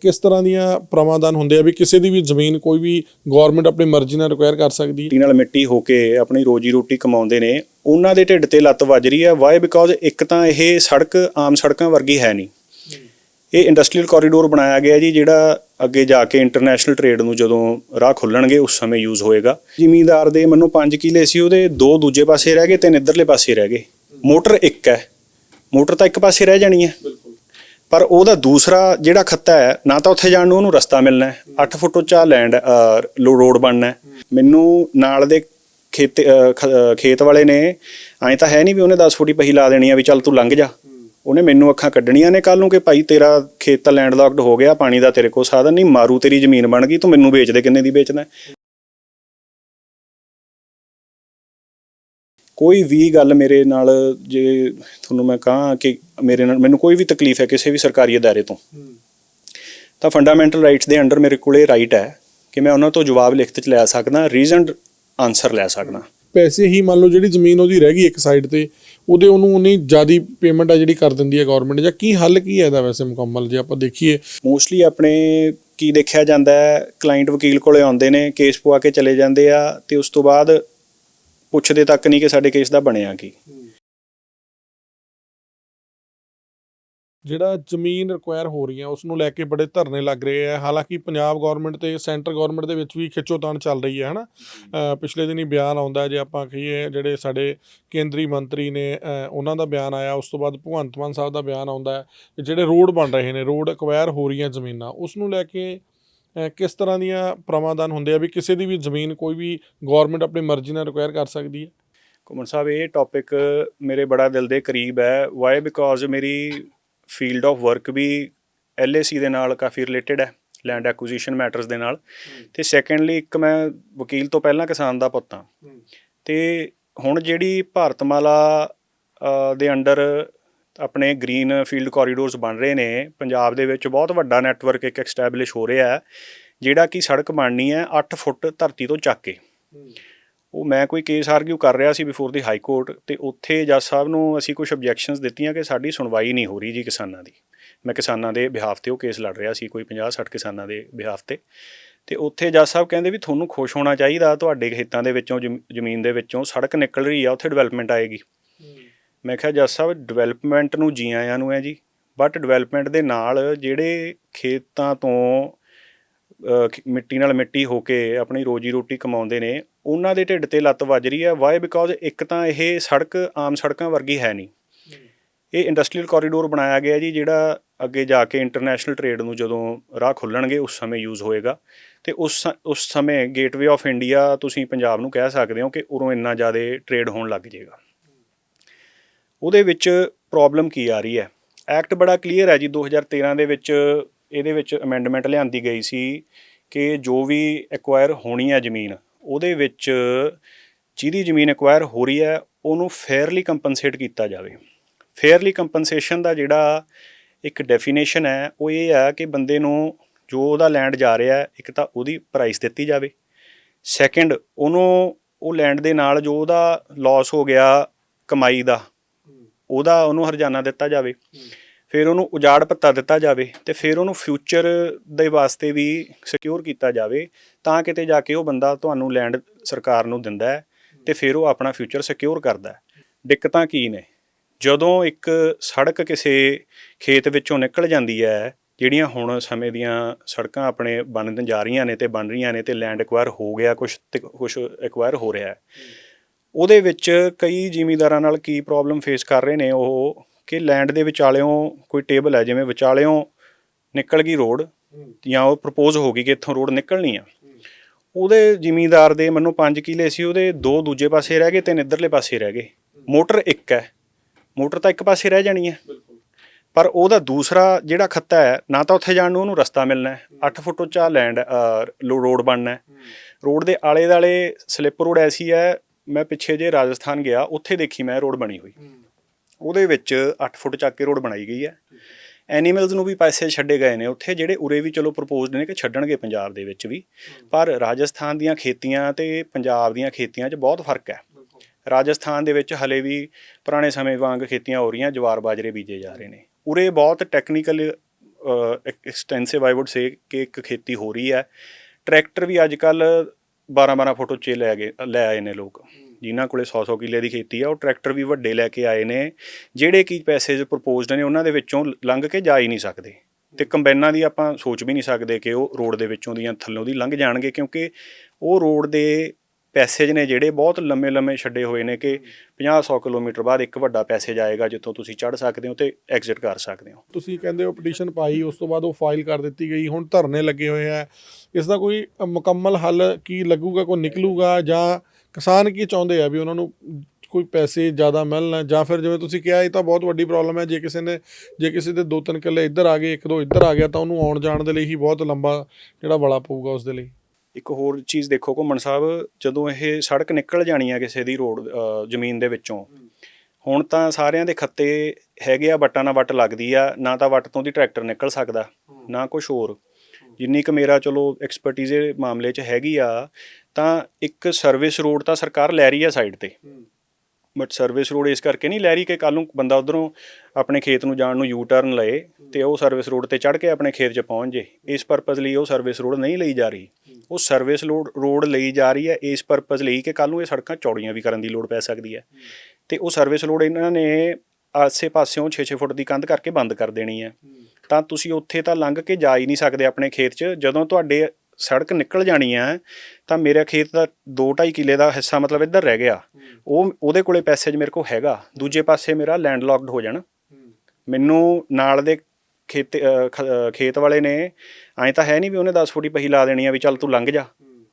ਕਿਸ ਤਰ੍ਹਾਂ ਦੀਆਂ ਪ੍ਰਮਾਦਾਨ ਹੁੰਦੇ ਆ ਵੀ ਕਿਸੇ ਦੀ ਵੀ ਜ਼ਮੀਨ ਕੋਈ ਵੀ ਗਵਰਨਮੈਂਟ ਆਪਣੀ ਮਰਜ਼ੀ ਨਾਲ ਰਿਕੁਆਇਰ ਕਰ ਸਕਦੀ? ਹੈ ਮਿੱਟੀ ਨਾਲ ਮਿੱਟੀ ਹੋ ਕੇ ਆਪਣੀ ਰੋਜੀ ਰੋਟੀ ਕਮਾਉਂਦੇ ਨੇ ਉਹਨਾਂ ਦੇ ਢਿੱਡ ਤੇ ਲੱਤ ਵੱਜ ਰਹੀ ਹੈ ਵਾਈ ਬਿਕੋਜ਼ ਇੱਕ ਤਾਂ ਇਹ ਸੜਕ ਆਮ ਸੜਕਾਂ ਵਰਗੀ ਹੈ ਨਹੀਂ। ਇਹ ਇੰਡਸਟਰੀਅਲ ਕੋਰੀਡੋਰ ਬਣਾਇਆ ਗਿਆ ਜੀ ਜਿਹੜਾ ਅੱਗੇ ਜਾ ਕੇ ਇੰਟਰਨੈਸ਼ਨਲ ਟ੍ਰੇਡ ਨੂੰ ਜਦੋਂ ਰਾਹ ਖੁੱਲਣਗੇ ਉਸ ਸਮੇਂ ਯੂਜ਼ ਹੋਏਗਾ। ਜ਼ਿਮੀਂਦਾਰ ਦੇ ਮੰਨੋ 5 ਕਿੱਲੇ ਸੀ ਉਹਦੇ ਦੋ ਦੂਜੇ ਪਾਸੇ ਰਹਿ ਗਏ ਤਿੰਨ ਇੱਧਰਲੇ ਪਾਸੇ ਰਹਿ ਗਏ। ਮੋਟਰ ਇੱਕ ਹੈ। ਮੋਟਰ ਤਾਂ ਇੱਕ ਪਾਸੇ ਰਹਿ ਜਾਣੀ ਹੈ। ਪਰ ਉਹਦਾ ਦੂਸਰਾ ਜਿਹੜਾ ਖੱਤਾ ਹੈ, ਨਾ ਤਾਂ ਉੱਥੇ ਜਾਣ ਨੂੰ ਉਹਨੂੰ ਰਸਤਾ ਮਿਲਣਾ ਹੈ। 8 ਫੁੱਟ ਉੱਚਾ ਲੈਂਡ ਰੋਡ ਬਣਨਾ ਹੈ। ਮੈਨੂੰ ਨਾਲ ਦੇ ਖੇਤ ਖ- ਖੇਤ ਵਾਲੇ ਨੇ ਐਂ ਤਾਂ ਹੈ ਨਹੀਂ ਵੀ ਉਹਨੇ 10 ਫੁੱਟੀ ਪਹੀ ਲਾ ਦੇਣੀ ਆ ਵੀ ਚੱਲ ਤੂੰ ਲੰਘ ਜਾ। ਉਹਨੇ ਮੈਨੂੰ ਅੱਖਾਂ ਕੱਢਣੀਆਂ ਨੇ ਕੱਲ ਨੂੰ ਕਿ ਭਾਈ ਤੇਰਾ ਖੇਤ ਤਾਂ ਲੈਂਡਲੌਕਡ ਹੋ ਗਿਆ, ਪਾਣੀ ਦਾ ਤੇਰੇ ਕੋਲ ਸਾਧਨ ਨਹੀਂ, ਮਾਰੂ ਤੇਰੀ ਜ਼ਮੀਨ ਬਣ ਗਈ, ਤੂੰ ਮੈਨੂੰ ਵੇਚ ਦੇ ਕਿੰਨੇ ਦੀ ਵੇਚਣਾ ਕੋਈ ਵੀ ਗੱਲ ਮੇਰੇ ਨਾਲ ਜੇ ਤੁਹਾਨੂੰ ਮੈਂ ਕਹਾਂ ਕਿ ਮੇਰੇ ਨਾਲ ਮੈਨੂੰ ਕੋਈ ਵੀ ਤਕਲੀਫ ਹੈ ਕਿਸੇ ਵੀ ਸਰਕਾਰੀ ਅਦਾਰੇ ਤੋਂ ਤਾਂ ਫੰਡਾਮੈਂਟਲ ਰਾਈਟਸ ਦੇ ਅੰਡਰ ਮੇਰੇ ਕੋਲੇ ਰਾਈਟ ਹੈ ਕਿ ਮੈਂ ਉਹਨਾਂ ਤੋਂ ਜਵਾਬ ਲਿਖਤ ਚ ਲੈ ਸਕਦਾ ਰੀਜ਼ਨਡ ਆਨਸਰ ਲੈ ਸਕਦਾ। ਪੈਸੇ ਹੀ ਮੰਨ ਲਓ ਜਿਹੜੀ ਜ਼ਮੀਨ ਉਹਦੀ ਰਹਿ ਗਈ ਇੱਕ ਸਾਈਡ ਤੇ ਉਹਦੇ ਉਹਨੂੰ ਉਨੀ ਜ਼ਿਆਦੀ ਪੇਮੈਂਟ ਆ ਜਿਹੜੀ ਕਰ ਦਿੰਦੀ ਹੈ ਗਵਰਨਮੈਂਟ ਜਾਂ ਕੀ ਹੱਲ ਕੀ ਹੈ ਇਹਦਾ ਵੈਸੇ ਮੁਕੰਮਲ ਜੇ ਆਪਾਂ ਦੇਖੀਏ। ਮੋਸਟਲੀ ਆਪਣੇ ਕੀ ਦੇਖਿਆ ਜਾਂਦਾ ਹੈ ਕਲਾਇੰਟ ਵਕੀਲ ਕੋਲੇ ਆਉਂਦੇ ਨੇ ਕੇਸ ਪਵਾ ਕੇ ਚਲੇ ਜਾਂਦੇ ਆ ਤੇ ਉਸ ਤੋਂ ਬਾਅਦ ਪੁੱਛਦੇ ਤੱਕ ਨਹੀਂ ਕਿ ਸਾਡੇ ਕੇਸ ਦਾ ਬਣਿਆ ਕੀ। ਜਿਹੜਾ ਜ਼ਮੀਨ ਰਿਕੁਆਇਰ ਹੋ ਰਹੀ ਹੈ ਉਸ ਨੂੰ ਲੈ ਕੇ ਬੜੇ ਧਰਨੇ ਲੱਗ ਰਹੇ ਆ ਹਾਲਾਂਕਿ ਪੰਜਾਬ ਗਵਰਨਮੈਂਟ ਤੇ ਸੈਂਟਰ ਗਵਰਨਮੈਂਟ ਦੇ ਵਿੱਚ ਵੀ ਖਿੱਚੋਤਾਣ ਚੱਲ ਰਹੀ ਹੈ, ਹਨਾ? ਅਹ ਪਿਛਲੇ ਦਿਨੀ ਬਿਆਨ ਆਉਂਦਾ ਜੇ ਆਪਾਂ ਕਹੀਏ, ਜਿਹੜੇ ਸਾਡੇ ਕੇਂਦਰੀ ਮੰਤਰੀ ਨੇ ਉਹਨਾਂ ਦਾ ਬਿਆਨ ਆਇਆ, ਉਸ ਤੋਂ ਬਾਅਦ ਭਗਵੰਤ ਮਾਨ ਸਾਹਿਬ ਦਾ ਬਿਆਨ ਆਉਂਦਾ ਜਿਹੜੇ ਰੋਡ ਬਣ ਰਹੇ ਨੇ, ਰੋਡ ਐਕਵਾਇਰ ਹੋ ਰਹੀਆਂ ਜ਼ਮੀਨਾਂ ਉਸ ਨੂੰ ਲੈ ਕੇ ਕਿਸ ਤਰ੍ਹਾਂ ਦੀਆਂ ਪ੍ਰਮਾਦਾਨ ਹੁੰਦੇ ਆ ਵੀ ਕਿਸੇ ਦੀ ਵੀ ਜ਼ਮੀਨ ਕੋਈ ਵੀ ਗਵਰਨਮੈਂਟ ਆਪਣੀ ਮਰਜ਼ੀ ਨਾਲ ਰਿਕੁਆਇਰ ਕਰ ਸਕਦੀ ਹੈ? ਕੁਮਨ ਸਾਹਿਬ ਇਹ ਟੌਪਿਕ ਮੇਰੇ ਬੜਾ ਦਿਲ ਦੇ ਕਰੀਬ ਹੈ। ਵਾਈ ਬਿਕੋਜ਼ ਮੇਰੀ ਫੀਲਡ ਆਫ ਵਰਕ ਵੀ ਐਲਏਸੀ ਦੇ ਨਾਲ ਕਾਫੀ ਰਿਲੇਟਡ ਹੈ ਲੈਂਡ ਐਕੁਜੀਸ਼ਨ ਮੈਟਰਸ ਦੇ ਨਾਲ। ਤੇ ਸੈਕੰਡਲੀ ਇੱਕ ਮੈਂ ਵਕੀਲ ਤੋਂ ਪਹਿਲਾਂ ਕਿਸਾਨ ਦਾ ਪੁੱਤ ਹਾਂ। ਤੇ ਹੁਣ ਜਿਹੜੀ ਭਾਰਤਮਾਲਾ ਦੇ ਅੰਡਰ ਆਪਣੇ ਗ੍ਰੀਨ ਫੀਲਡ ਕੋਰੀਡੋਰਸ ਬਣ ਰਹੇ ਨੇ। ਪੰਜਾਬ ਦੇ ਵਿੱਚ ਬਹੁਤ ਵੱਡਾ ਨੈਟਵਰਕ ਇੱਕ ਐਸਟੈਬਲਿਸ਼ ਹੋ ਰਿਹਾ ਹੈ, ਜਿਹੜਾ ਕਿ ਸੜਕ ਬਣਨੀ ਹੈ 8 ਫੁੱਟ ਧਰਤੀ ਤੋਂ ਚੱਕ ਕੇ। ਉਹ ਮੈਂ ਕੋਈ ਕੇਸ ਆਰਗਿਊ ਕਰ ਰਿਹਾ ਸੀ ਬਿਫੋਰ ਦੀ ਹਾਈ ਕੋਰਟ ਤੇ ਉੱਥੇ ਜੱਜ ਸਾਹਿਬ ਨੂੰ ਅਸੀਂ ਕੁਝ ਆਬਜੈਕਸ਼ਨਸ ਦਿੱਤੀਆਂ ਕਿ ਸਾਡੀ ਸੁਣਵਾਈ ਨਹੀਂ ਹੋ ਰਹੀ ਜੀ ਕਿਸਾਨਾਂ ਦੀ। ਮੈਂ ਕਿਸਾਨਾਂ ਦੇ ਬਿਹਾਫ ਤੇ ਉਹ ਕੇਸ ਲੜ ਰਿਹਾ ਸੀ, ਕੋਈ 50 60 ਕਿਸਾਨਾਂ ਦੇ ਬਿਹਾਫ ਤੇ। ਤੇ ਉੱਥੇ ਜੱਜ ਸਾਹਿਬ ਕਹਿੰਦੇ ਵੀ ਤੁਹਾਨੂੰ ਖੁਸ਼ ਹੋਣਾ ਚਾਹੀਦਾ, ਤੁਹਾਡੇ ਖੇਤਾਂ ਦੇ ਵਿੱਚੋਂ ਜ਼ਮੀਨ ਦੇ ਵਿੱਚੋਂ ਸੜਕ ਨਿਕਲ ਰਹੀ ਆ, ਉੱਥੇ ਡਿਵੈਲਪਮੈਂਟ ਆਏਗੀ। ਮੈਂ ਕਿਹਾ ਜੱਜ ਸਾਹਿਬ ਡਿਵੈਲਪਮੈਂਟ ਨੂੰ ਜੀ ਆਇਆਂ ਨੂੰ ਹੈ ਜੀ। ਬਟ ਡਿਵੈਲਪਮੈਂਟ ਦੇ ਨਾਲ ਜਿਹੜੇ ਖੇਤਾਂ ਤੋਂ ਮਿੱਟੀ ਨਾਲ ਮਿੱਟੀ ਹੋ ਕੇ ਆਪਣੀ ਰੋਜੀ ਰੋਟੀ ਕਮਾਉਂਦੇ ਨੇ ਉਹਨਾਂ ਦੇ ਢਿੱਡ ਤੇ ਲੱਤ ਵੱਜ ਰਹੀ ਹੈ। ਵਾਈ ਬਿਕੋਜ਼ ਇੱਕ ਤਾਂ ਇਹ ਸੜਕ ਆਮ ਸੜਕਾਂ ਵਰਗੀ ਹੈ ਨਹੀਂ। ਇਹ ਇੰਡਸਟਰੀਅਲ ਕੋਰੀਡੋਰ ਬਣਾਇਆ ਗਿਆ ਜੀ ਜਿਹੜਾ ਅੱਗੇ ਜਾ ਕੇ ਇੰਟਰਨੈਸ਼ਨਲ ਟ੍ਰੇਡ ਨੂੰ ਜਦੋਂ ਰਾਹ ਖੁੱਲਣਗੇ ਉਸ ਸਮੇਂ ਯੂਜ਼ ਹੋਏਗਾ। ਤੇ ਉਸ ਉਸ ਸਮੇਂ ਗੇਟਵੇ ਆਫ ਇੰਡੀਆ ਤੁਸੀਂ ਪੰਜਾਬ ਨੂੰ ਕਹਿ ਸਕਦੇ ਹੋ ਕਿ ਉਰੋਂ ਇੰਨਾ ਜ਼ਿਆਦਾ ਟ੍ਰੇਡ ਹੋਣ ਲੱਗ ਜਾਏਗਾ। ਉਹਦੇ ਵਿੱਚ ਪ੍ਰੋਬਲਮ ਕੀ ਆ ਰਹੀ ਹੈ? ਐਕਟ ਬੜਾ ਕਲੀਅਰ ਹੈ ਜੀ 2013 ਦੇ ਵਿੱਚ ਇਹਦੇ ਵਿੱਚ ਅਮੈਂਡਮੈਂਟ ਲਿਆਂਦੀ ਗਈ ਸੀ ਕਿ ਜੋ ਵੀ ਐਕਵਾਇਰ ਹੋਣੀ ਹੈ ਜ਼ਮੀਨ, ਉਹਦੇ ਵਿੱਚ ਜਿਹਦੀ ਜ਼ਮੀਨ ਐਕਵਾਇਰ ਹੋ ਰਹੀ ਹੈ, ਉਹਨੂੰ ਫੇਅਰਲੀ ਕੰਪਨਸੇਟ ਕੀਤਾ ਜਾਵੇ। ਫੇਅਰਲੀ ਕੰਪਨਸੇਸ਼ਨ ਦਾ ਜਿਹੜਾ ਇੱਕ ਡੈਫੀਨੇਸ਼ਨ ਹੈ, ਉਹ ਇਹ ਆ ਕਿ ਬੰਦੇ ਨੂੰ ਜੋ ਉਹਦਾ ਲੈਂਡ ਜਾ ਰਿਹਾ ਇੱਕ ਤਾਂ ਉਹਦੀ ਪ੍ਰਾਈਸ ਦਿੱਤੀ ਜਾਵੇ। ਸੈਕੰਡ ਉਹਨੂੰ ਉਹ ਲੈਂਡ ਦੇ ਨਾਲ ਜੋ ਉਹਦਾ ਲਾਸ ਹੋ ਗਿਆ ਕਮਾਈ ਦਾ ਉਹਦਾ ਉਹਨੂੰ ਹਰਜਾਨਾ ਦਿੱਤਾ ਜਾਵੇ। ਫਿਰ ਉਹਨੂੰ ਉਜਾੜ ਭੱਤਾ ਦਿੱਤਾ ਜਾਵੇ ਤੇ ਫਿਰ ਉਹਨੂੰ ਫਿਊਚਰ ਦੇ ਵਾਸਤੇ ਵੀ ਸਿਕਿਉਰ ਕੀਤਾ ਜਾਵੇ ਤਾਂ ਕਿਤੇ ਜਾ ਕੇ ਉਹ ਬੰਦਾ ਤੁਹਾਨੂੰ ਲੈਂਡ ਸਰਕਾਰ ਨੂੰ ਦਿੰਦਾ ਹੈ ਤੇ ਫਿਰ ਉਹ ਆਪਣਾ ਫਿਊਚਰ ਸਿਕਿਉਰ ਕਰਦਾ ਹੈ। ਦਿੱਕਤਾਂ ਕੀ ਨੇ? ਜਦੋਂ ਇੱਕ ਸੜਕ ਕਿਸੇ ਖੇਤ ਵਿੱਚੋਂ ਨਿਕਲ ਜਾਂਦੀ ਹੈ ਜਿਹੜੀਆਂ ਹੁਣ ਸਮੇਂ ਦੀਆਂ ਸੜਕਾਂ ਆਪਣੇ ਬਣਨ ਜਾ ਰਹੀਆਂ ਨੇ ਤੇ ਬਣ ਰਹੀਆਂ ਨੇ ਤੇ ਲੈਂਡ ਐਕਵਾਇਰ ਹੋ ਗਿਆ ਕੁਝ ਕੁਝ ਐਕਵਾਇਰ ਹੋ ਰਿਹਾ ਹੈ। ਉਹਦੇ ਵਿੱਚ ਕਈ ਜ਼ਿਮੀਂਦਾਰਾਂ ਨਾਲ ਕੀ ਪ੍ਰੋਬਲਮ ਫੇਸ ਕਰ ਰਹੇ ਨੇ ਉਹ ਕਿ ਲੈਂਡ ਦੇ ਵਿਚਾਲਿਓਂ ਕੋਈ ਟੇਬਲ ਹੈ ਜਿਵੇਂ ਵਿਚਾਲਿਓਂ ਨਿਕਲ ਗਈ ਰੋਡ ਜਾਂ ਉਹ ਪ੍ਰਪੋਜ਼ ਹੋ ਗਈ ਕਿ ਇੱਥੋਂ ਰੋਡ ਨਿਕਲਣੀ ਆ। ਉਹਦੇ ਜ਼ਿਮੀਂਦਾਰ ਦੇ ਮੈਨੂੰ 5 ਕਿੱਲੇ ਸੀ ਉਹਦੇ ਦੋ ਦੂਜੇ ਪਾਸੇ ਰਹਿ ਗਏ ਤਿੰਨ ਇੱਧਰਲੇ ਪਾਸੇ ਰਹਿ ਗਏ। ਮੋਟਰ ਇੱਕ ਹੈ। ਮੋਟਰ ਤਾਂ ਇੱਕ ਪਾਸੇ ਰਹਿ ਜਾਣੀ ਹੈ ਪਰ ਉਹਦਾ ਦੂਸਰਾ ਜਿਹੜਾ ਖੱਤਾ ਹੈ ਨਾ ਤਾਂ ਉੱਥੇ ਜਾਣ ਨੂੰ ਉਹਨੂੰ ਰਸਤਾ ਮਿਲਣਾ ਹੈ। 8 ਫੁੱਟ ਉੱਚਾ ਲੈਂਡ ਰੋਡ ਬਣਨਾ ਹੈ। ਰੋਡ ਦੇ ਆਲੇ ਦਾਲੇ ਸਲਿੱਪ ਰੋਡ ਐਸੀ ਹੈ ਮੈਂ ਪਿੱਛੇ ਜੇ ਰਾਜਸਥਾਨ ਗਿਆ ਉੱਥੇ ਦੇਖੀ ਮੈਂ ਰੋਡ ਬਣੀ ਹੋਈ। ਉਹਦੇ ਵਿੱਚ 8 ਫੁੱਟ ਚੱਕ ਕੇ ਰੋਡ ਬਣਾਈ ਗਈ ਹੈ। ਐਨੀਮਲਸ ਨੂੰ ਵੀ ਪੈਸੇ ਛੱਡੇ ਗਏ ਨੇ ਉੱਥੇ ਜਿਹੜੇ ਉਰੇ ਵੀ ਚਲੋ ਪ੍ਰਪੋਜ਼ਡ ਨੇ ਕਿ ਛੱਡਣਗੇ ਪੰਜਾਬ ਦੇ ਵਿੱਚ ਵੀ। ਪਰ ਰਾਜਸਥਾਨ ਦੀਆਂ ਖੇਤੀਆਂ ਤੇ ਪੰਜਾਬ ਦੀਆਂ ਖੇਤੀਆਂ 'ਚ ਬਹੁਤ ਫ਼ਰਕ ਹੈ। ਰਾਜਸਥਾਨ ਦੇ ਵਿੱਚ ਹਲੇ ਵੀ ਪੁਰਾਣੇ ਸਮੇਂ ਵਾਂਗ ਖੇਤੀਆਂ ਹੋ ਰਹੀਆਂ ਜਵਾਰ ਬਾਜਰੇ ਬੀਜੇ ਜਾ ਰਹੇ ਨੇ। ਉਰੇ ਬਹੁਤ technical extensive I would say ਕਿ ਇੱਕ ਖੇਤੀ ਹੋ ਰਹੀ ਹੈ। ਟਰੈਕਟਰ ਵੀ ਅੱਜ ਕੱਲ 12 12 ਫੁੱਟ ਉੱਚੇ ਲੈ ਗਏ, ਲੈ ਆਏ ਨੇ ਲੋਕ। ਜਿਨ੍ਹਾਂ ਕੋਲੇ 100 100 ਕਿੱਲੇ ਦੀ ਖੇਤੀ ਆ, ਉਹ ਟਰੈਕਟਰ ਵੀ ਵੱਡੇ ਲੈ ਕੇ ਆਏ ਨੇ। ਜਿਹੜੇ ਕੀ ਪੈਸੇਜ਼ ਪ੍ਰਪੋਜ਼ਡ ਨੇ, ਉਹਨਾਂ ਦੇ ਵਿੱਚੋਂ ਲੰਘ ਕੇ ਜਾ ਹੀ ਨਹੀਂ ਸਕਦੇ। ਤੇ ਕੰਬਾਈਨਾਂ ਦੀ ਆਪਾਂ ਸੋਚ ਵੀ ਨਹੀਂ ਸਕਦੇ ਕਿ ਉਹ ਰੋਡ ਦੇ ਵਿੱਚੋਂ ਦੀਆਂ ਥੱਲੋਂ ਦੀ ਲੰਘ ਜਾਣਗੇ, ਕਿਉਂਕਿ ਉਹ ਰੋਡ ਦੇ ਪੈਸੇਜ ਨੇ ਜਿਹੜੇ ਬਹੁਤ ਲੰਮੇ ਲੰਮੇ ਛੱਡੇ ਹੋਏ ਨੇ ਕਿ 50 100 ਕਿਲੋਮੀਟਰ ਬਾਅਦ ਇੱਕ ਵੱਡਾ ਪੈਸੇਜ ਆਏਗਾ ਜਿੱਥੋਂ ਤੁਸੀਂ ਚੜ੍ਹ ਸਕਦੇ ਹੋ ਤੇ ਐਗਜ਼ਿਟ ਕਰ ਸਕਦੇ ਹੋ। ਤੁਸੀਂ ਕਹਿੰਦੇ ਹੋ ਪਟੀਸ਼ਨ ਪਾਈ, ਉਸ ਤੋਂ ਬਾਅਦ ਉਹ ਫਾਈਲ ਕਰ ਦਿੱਤੀ ਗਈ, ਹੁਣ ਧਰਨੇ ਲੱਗੇ ਹੋਏ ਆ। ਇਸ ਦਾ ਕੋਈ ਮੁਕੰਮਲ ਹੱਲ ਕੀ ਲੱਗੂਗਾ, ਕੋਈ ਨਿਕਲੂਗਾ ਜਾਂ ਕਿਸਾਨ ਕੀ ਚਾਹੁੰਦੇ ਆ ਵੀ ਉਹਨਾਂ ਨੂੰ ਕੋਈ ਪੈਸੇ ਜ਼ਿਆਦਾ ਮਿਲਣ ਜਾਂ ਫਿਰ ਜਿਵੇਂ ਤੁਸੀਂ ਕਿਹਾ, ਇਹ ਤਾਂ ਬਹੁਤ ਵੱਡੀ ਪ੍ਰੋਬਲਮ ਹੈ, ਜੇ ਕਿਸੇ ਨੇ, ਜੇ ਕਿਸੇ ਦੇ ਦੋ ਤਿੰਨ ਕਿੱਲੇ ਇੱਧਰ ਆ ਗਏ, ਇੱਕ ਦੋ ਇੱਧਰ ਆ ਗਿਆ, ਤਾਂ ਉਹਨੂੰ ਆਉਣ ਜਾਣ ਦੇ ਲਈ ਹੀ ਬਹੁਤ ਲੰਬਾ ਜਿਹੜਾ ਵੜਾ ਪਊਗਾ ਉਸ ਦੇ ਲਈ। ਇੱਕ ਹੋਰ ਚੀਜ਼ ਦੇਖੋ ਘੁੰਮਣ ਸਾਹਿਬ ਜਦੋਂ ਇਹ ਸੜਕ ਨਿਕਲ ਜਾਣੀ ਆ ਕਿਸੇ ਦੀ ਰੋਡ ਜ਼ਮੀਨ ਦੇ ਵਿੱਚੋਂ ਹੁਣ ਤਾਂ ਸਾਰਿਆਂ ਦੇ ਖੱਤੇ ਹੈਗੇ ਆ ਵੱਟਾਂ ਨਾਲ ਵੱਟ ਲੱਗਦੀ ਆ ਨਾ ਤਾਂ ਵੱਟ ਤੋਂ ਦੀ ਟਰੈਕਟਰ ਨਿਕਲ ਸਕਦਾ ਨਾ ਕੁਝ ਹੋਰ। ਜਿੰਨੀ ਕੁ ਮੇਰਾ ਚਲੋ ਐਕਸਪਰਟਿਜ਼ ਮਾਮਲੇ 'ਚ ਹੈਗੀ ਆ ਤਾਂ ਇੱਕ ਸਰਵਿਸ ਰੋਡ ਤਾਂ ਸਰਕਾਰ ਲੈ ਰਹੀ ਆ ਸਾਈਡ ਤੇ। ਬਟ ਸਰਵਿਸ ਰੋਡ ਇਸ ਕਰਕੇ ਨਹੀਂ ਲੈ ਰਹੀ ਕਿ ਕੱਲ ਨੂੰ ਬੰਦਾ ਉਧਰੋਂ ਆਪਣੇ ਖੇਤ ਨੂੰ ਜਾਣ ਨੂੰ ਯੂ ਟਰਨ ਲਏ ਤੇ ਉਹ ਸਰਵਿਸ ਰੋਡ ਤੇ ਚੜ ਕੇ ਆਪਣੇ ਖੇਤ 'ਚ ਪਹੁੰਚ ਜੇ। ਇਸ ਪਰਪਸ ਲਈ ਉਹ ਸਰਵਿਸ ਰੋਡ ਨਹੀਂ ਲਈ ਜਾ ਰਹੀ। ਉਹ ਸਰਵਿਸ ਰੋਡ ਲਈ ਜਾ ਰਹੀ ਹੈ ਇਸ ਪਰਪਸ ਲਈ ਕਿ ਕੱਲ ਨੂੰ ਇਹ ਸੜਕਾਂ ਚੌੜੀਆਂ ਵੀ ਕਰਨ ਦੀ ਲੋੜ ਪੈ ਸਕਦੀ ਹੈ। ਤੇ ਉਹ ਸਰਵਿਸ ਰੋਡ ਇਹਨਾਂ ਨੇ ਆਸੇ ਪਾਸਿਓਂ 6-6 ਫੁੱਟ ਦੀ ਕੰਧ ਕਰਕੇ ਬੰਦ ਕਰ ਦੇਣੀ ਹੈ। ਤਾਂ ਤੁਸੀਂ ਉੱਥੇ ਤਾਂ ਲੰਘ ਕੇ ਜਾ ਹੀ ਨਹੀਂ ਸਕਦੇ ਆਪਣੇ ਖੇਤ 'ਚ। ਜਦੋਂ ਤੁਹਾਡੇ ਸੜਕ ਨਿਕਲ ਜਾਣੀ ਹੈ ਤਾਂ ਮੇਰਾ ਖੇਤ ਦਾ 2.5 ਕਿੱਲੇ ਦਾ ਹਿੱਸਾ ਮਤਲਬ ਇੱਧਰ ਰਹਿ ਗਿਆ। ਉਹ ਉਹਦੇ ਕੋਲੇ ਪੈਸੇਜ ਮੇਰੇ ਕੋਲ ਹੈਗਾ। ਦੂਜੇ ਪਾਸੇ ਮੇਰਾ ਲੈਂਡ ਲੌਕਡ ਹੋ ਜਾਣਾ। ਮੈਨੂੰ ਨਾਲ ਦੇ ਖੇਤ ਖੇਤ ਵਾਲੇ ਨੇ ਐਂ ਤਾਂ ਹੈ ਨਹੀਂ ਵੀ ਉਹਨੇ 10 ਫੁੱਟੀ ਪਹੀ ਲਾ ਦੇਣੀ ਆ ਵੀ ਚੱਲ ਤੂੰ ਲੰਘ ਜਾ।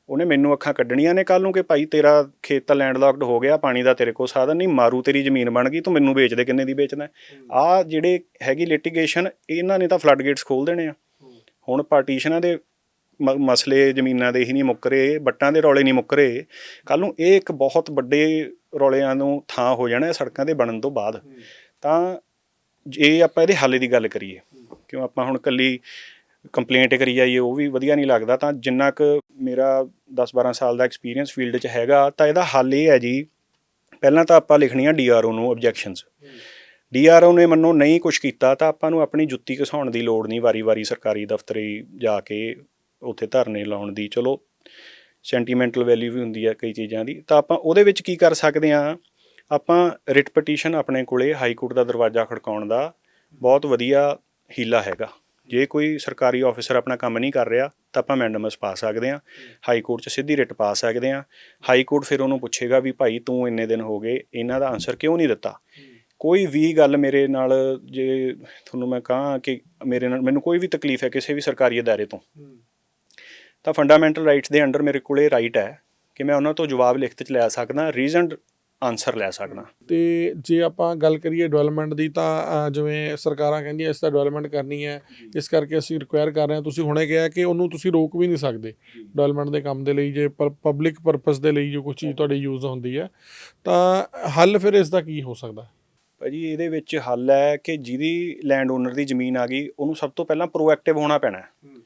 ਉਹਨੇ ਮੈਨੂੰ ਅੱਖਾਂ ਕੱਢਣੀਆਂ ਨੇ ਕੱਲ ਨੂੰ ਕਿ ਭਾਈ ਤੇਰਾ ਖੇਤ ਤਾਂ ਲੈਂਡ ਲੌਕਡ ਹੋ ਗਿਆ ਪਾਣੀ ਦਾ ਤੇਰੇ ਕੋਲ ਸਾਧਨ ਨਹੀਂ ਮਾਰੂ ਤੇਰੀ ਜ਼ਮੀਨ ਬਣ ਗਈ ਤੂੰ ਮੈਨੂੰ ਵੇਚ ਦੇ ਕਿੰਨੇ ਦੀ ਵੇਚਣਾ ਆ ਜਿਹੜੇ ਹੈਗੀ ਲਿਟੀਗੇਸ਼ਨ ਇਹਨਾਂ ਨੇ ਤਾਂ ਫਲੱਡ ਗੇਟਸ ਖੋਲ ਦੇਣੇ ਆ। ਹੁਣ ਪਾਰਟੀਸ਼ਨਾਂ ਦੇ ਮ- ਮਸਲੇ ਜ਼ਮੀਨਾਂ ਦੇ ਹੀ ਨਹੀਂ ਮੁੱਕ ਰਹੇ ਬੱਟਾਂ ਦੇ ਰੌਲੇ ਨਹੀਂ ਮੁੱਕ ਰਹੇ ਕੱਲ ਨੂੰ ਇਹ ਇੱਕ ਬਹੁਤ ਵੱਡੇ ਰੌਲਿਆਂ ਨੂੰ ਥਾਂ ਹੋ ਜਾਣਾ ਹੈ ਸੜਕਾਂ ਦੇ ਬਣਨ ਤੋਂ ਬਾਅਦ। ਤਾਂ ਜੇ ਆਪਾਂ ਇਹਦੇ ਹੱਲ ਦੀ ਗੱਲ ਕਰੀਏ ਕਿਉਂ ਆਪਾਂ ਹੁਣ ਕੱਲੀ ਕੰਪਲੇਂਟ ਕਰੀ ਜਾਈਏ ਉਹ ਵੀ ਵਧੀਆ ਨਹੀਂ ਲੱਗਦਾ। ਤਾਂ ਜਿੰਨਾ ਕੁ ਮੇਰਾ 10-12 ਸਾਲ ਦਾ ਐਕਸਪੀਰੀਅੰਸ ਫੀਲਡ 'ਚ ਹੈਗਾ ਤਾਂ ਇਹਦਾ ਹੱਲ ਇਹ ਹੈ ਜੀ ਪਹਿਲਾਂ ਤਾਂ ਆਪਾਂ ਲਿਖਣੀਆਂ ਡੀਆਰਓ ਨੂੰ ਆਬਜੈਕਸ਼ਨਸ ਡੀਆਰਓ ਨੇ ਮੰਨੋ ਨਹੀਂ ਕੁਝ ਕੀਤਾ ਤਾਂ ਆਪਾਂ ਨੂੰ ਆਪਣੀ ਜੁੱਤੀ ਘਸਾਉਣ ਦੀ ਲੋੜ ਨਹੀਂ ਵਾਰੀ-ਵਾਰੀ ਸਰਕਾਰੀ ਦਫ਼ਤਰੇ ਜਾ ਕੇ ਉੱਥੇ ਧਰਨੇ ਲਾਉਣ ਦੀ, ਚਲੋ ਸੈਂਟੀਮੈਂਟਲ ਵੈਲਿਊ ਵੀ ਹੁੰਦੀ ਹੈ ਕਈ ਚੀਜ਼ਾਂ ਦੀ, ਤਾਂ ਆਪਾਂ ਉਹਦੇ ਵਿੱਚ ਕੀ ਕਰ ਸਕਦੇ ਆ ਆਪਾਂ ਰਿਟ ਪਟੀਸ਼ਨ ਆਪਣੇ ਕੋਲੇ ਹਾਈ ਕੋਰਟ ਦਾ ਦਰਵਾਜ਼ਾ ਖੜਕਾਉਣ ਦਾ ਬਹੁਤ ਵਧੀਆ ਹੀਲਾ ਹੈਗਾ। ਜੇ ਕੋਈ ਸਰਕਾਰੀ ਆਫੀਸਰ ਆਪਣਾ ਕੰਮ ਨਹੀਂ ਕਰ ਰਿਹਾ, ਤਾਂ ਆਪਾਂ ਮੈਂਡਮਸ ਪਾ ਸਕਦੇ ਆ ਹਾਈ ਕੋਰਟ 'ਚ ਸਿੱਧੀ ਰਿਟ ਪਾ ਸਕਦੇ ਆ ਹਾਈ ਕੋਰਟ ਫਿਰ ਉਹਨੂੰ ਪੁੱਛੇਗਾ ਵੀ ਭਾਈ ਤੂੰ ਇੰਨੇ ਦਿਨ ਹੋ ਗਏ, ਇਹਨਾਂ ਦਾ ਆਨਸਰ ਕਿਉਂ ਨਹੀਂ ਦਿੱਤਾ? ਕੋਈ ਵੀ ਗੱਲ ਮੇਰੇ ਨਾਲ ਜੇ ਤੁਹਾਨੂੰ ਮੈਂ ਕਹਾਂ ਕਿ ਮੇਰੇ ਨਾਲ, ਮੈਨੂੰ ਕੋਈ ਵੀ ਤਕਲੀਫ ਹੈ ਕਿਸੇ ਵੀ ਸਰਕਾਰੀ ਅਦਾਰੇ ਤੋਂ ਤਾਂ ਫੰਡਾਮੈਂਟਲ ਰਾਈਟਸ ਦੇ ਅੰਡਰ ਮੇਰੇ ਕੋਲੇ ਰਾਈਟ ਹੈ ਕਿ ਮੈਂ ਉਹਨਾਂ ਤੋਂ ਜਵਾਬ ਲਿਖਤ ਚ ਲੈ ਸਕਦਾ ਰੀਜ਼ਨਡ ਆਨਸਰ ਲੈ ਸਕਦਾ। ਤੇ ਜੇ ਆਪਾਂ ਗੱਲ ਕਰੀਏ ਡਿਵੈਲਪਮੈਂਟ ਦੀ ਤਾਂ ਜਿਵੇਂ ਸਰਕਾਰਾਂ ਕਹਿੰਦੀਆਂ ਇਸ ਦਾ ਡਿਵੈਲਪਮੈਂਟ ਕਰਨੀ ਹੈ ਇਸ ਕਰਕੇ ਅਸੀਂ ਰਿਕੁਆਇਰ ਕਰ ਰਹੇ ਹਾਂ। ਤੁਸੀਂ ਹੁਣੇ ਕਿਹਾ ਕਿ ਉਹਨੂੰ ਤੁਸੀਂ ਰੋਕ ਵੀ ਨਹੀਂ ਸਕਦੇ ਡਿਵੈਲਪਮੈਂਟ ਦੇ ਕੰਮ ਦੇ ਲਈ ਜੇ ਪਬਲਿਕ ਪਰਪਸ ਦੇ ਲਈ ਜੋ ਕੋਈ ਚੀਜ਼ ਤੁਹਾਡੀ ਯੂਜ਼ ਹੁੰਦੀ ਹੈ ਤਾਂ ਹੱਲ ਫਿਰ ਇਸ ਦਾ ਕੀ ਹੋ ਸਕਦਾ? ਭਾਜੀ ਇਹਦੇ ਵਿੱਚ ਹੱਲ ਹੈ ਕਿ ਜਿਹਦੀ ਲੈਂਡ ਓਨਰ ਦੀ ਜ਼ਮੀਨ ਆ ਗਈ ਉਹਨੂੰ ਸਭ ਤੋਂ ਪਹਿਲਾਂ ਪ੍ਰੋਐਕਟਿਵ ਹੋਣਾ ਪੈਣਾ ਹੈ।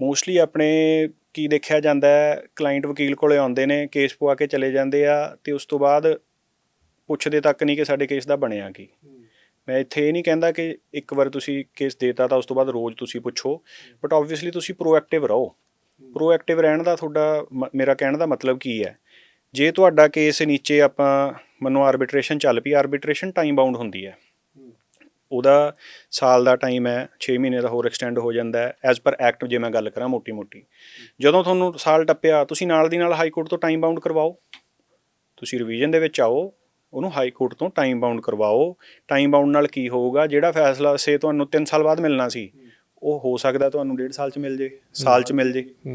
ਮੋਸਟਲੀ ਆਪਣੇ ਕੀ ਦੇਖਿਆ ਜਾਂਦਾ ਹੈ ਕਲਾਇੰਟ ਵਕੀਲ ਕੋਲੇ ਆਉਂਦੇ ਨੇ ਕੇਸ ਪਵਾ ਕੇ ਚਲੇ ਜਾਂਦੇ ਆ ਤੇ ਉਸ ਤੋਂ ਬਾਅਦ ਪੁੱਛਦੇ ਤੱਕ ਨਹੀਂ ਕਿ ਸਾਡੇ ਕੇਸ ਦਾ ਬਣਿਆ ਕੀ। ਮੈਂ ਇੱਥੇ ਇਹ ਨਹੀਂ ਕਹਿੰਦਾ ਕਿ ਇੱਕ ਵਾਰ ਤੁਸੀਂ ਕੇਸ ਦੇਤਾ ਤਾਂ ਉਸ ਤੋਂ ਬਾਅਦ ਰੋਜ਼ ਤੁਸੀਂ ਪੁੱਛੋ ਬਟ ਆਬਵੀਅਸਲੀ ਤੁਸੀਂ ਪ੍ਰੋਐਕਟਿਵ ਰਹੋ। ਪ੍ਰੋਐਕਟਿਵ ਰਹਿਣ ਦਾ ਤੁਹਾਡਾ ਮ- ਮੇਰਾ ਕਹਿਣ ਦਾ ਮਤਲਬ ਕੀ ਹੈ? ਜੇ ਤੁਹਾਡਾ ਕੇਸ ਨੀਚੇ ਆਪਾਂ, ਮੰਨੋ ਆਰਬਿਟ੍ਰੇਸ਼ਨ ਚੱਲ ਪਈ ਆਰਬਿਟ੍ਰੇਸ਼ਨ ਟਾਈਮ ਬਾਉਂਡ ਹੁੰਦੀ ਹੈ। ਉਹਦਾ ਸਾਲ ਦਾ ਟਾਈਮ ਹੈ 6 ਮਹੀਨੇ ਦਾ ਹੋਰ ਐਕਸਟੈਂਡ ਹੋ ਜਾਂਦਾ ਹੈ ਐਜ਼ ਪਰ ਐਕਟ ਜੇ ਮੈਂ ਗੱਲ ਕਰਾਂ ਮੋਟੀ-ਮੋਟੀ। ਜਦੋਂ ਤੁਹਾਨੂੰ ਸਾਲ ਟੱਪਿਆ, ਤੁਸੀਂ ਨਾਲ ਦੀ ਨਾਲ ਹਾਈ ਕੋਰਟ ਤੋਂ ਟਾਈਮ ਬਾਉਂਡ ਕਰਵਾਓ। ਤੁਸੀਂ ਰਿਵੀਜ਼ਨ ਦੇ ਵਿੱਚ ਆਓ, ਉਹਨੂੰ ਹਾਈ ਕੋਰਟ ਤੋਂ ਟਾਈਮ ਬਾਉਂਡ ਕਰਵਾਓ। ਟਾਈਮ ਬਾਉਂਡ ਨਾਲ ਕੀ ਹੋਊਗਾ, ਜਿਹੜਾ ਫੈਸਲਾ, ਸੇ ਤੁਹਾਨੂੰ 3 ਸਾਲ ਬਾਅਦ ਮਿਲਣਾ ਸੀ, ਉਹ ਹੋ ਸਕਦਾ ਤੁਹਾਨੂੰ 1.5 ਸਾਲ ਚ ਮਿਲ ਜੇ, ਸਾਲ ਚ ਮਿਲ ਜੇ।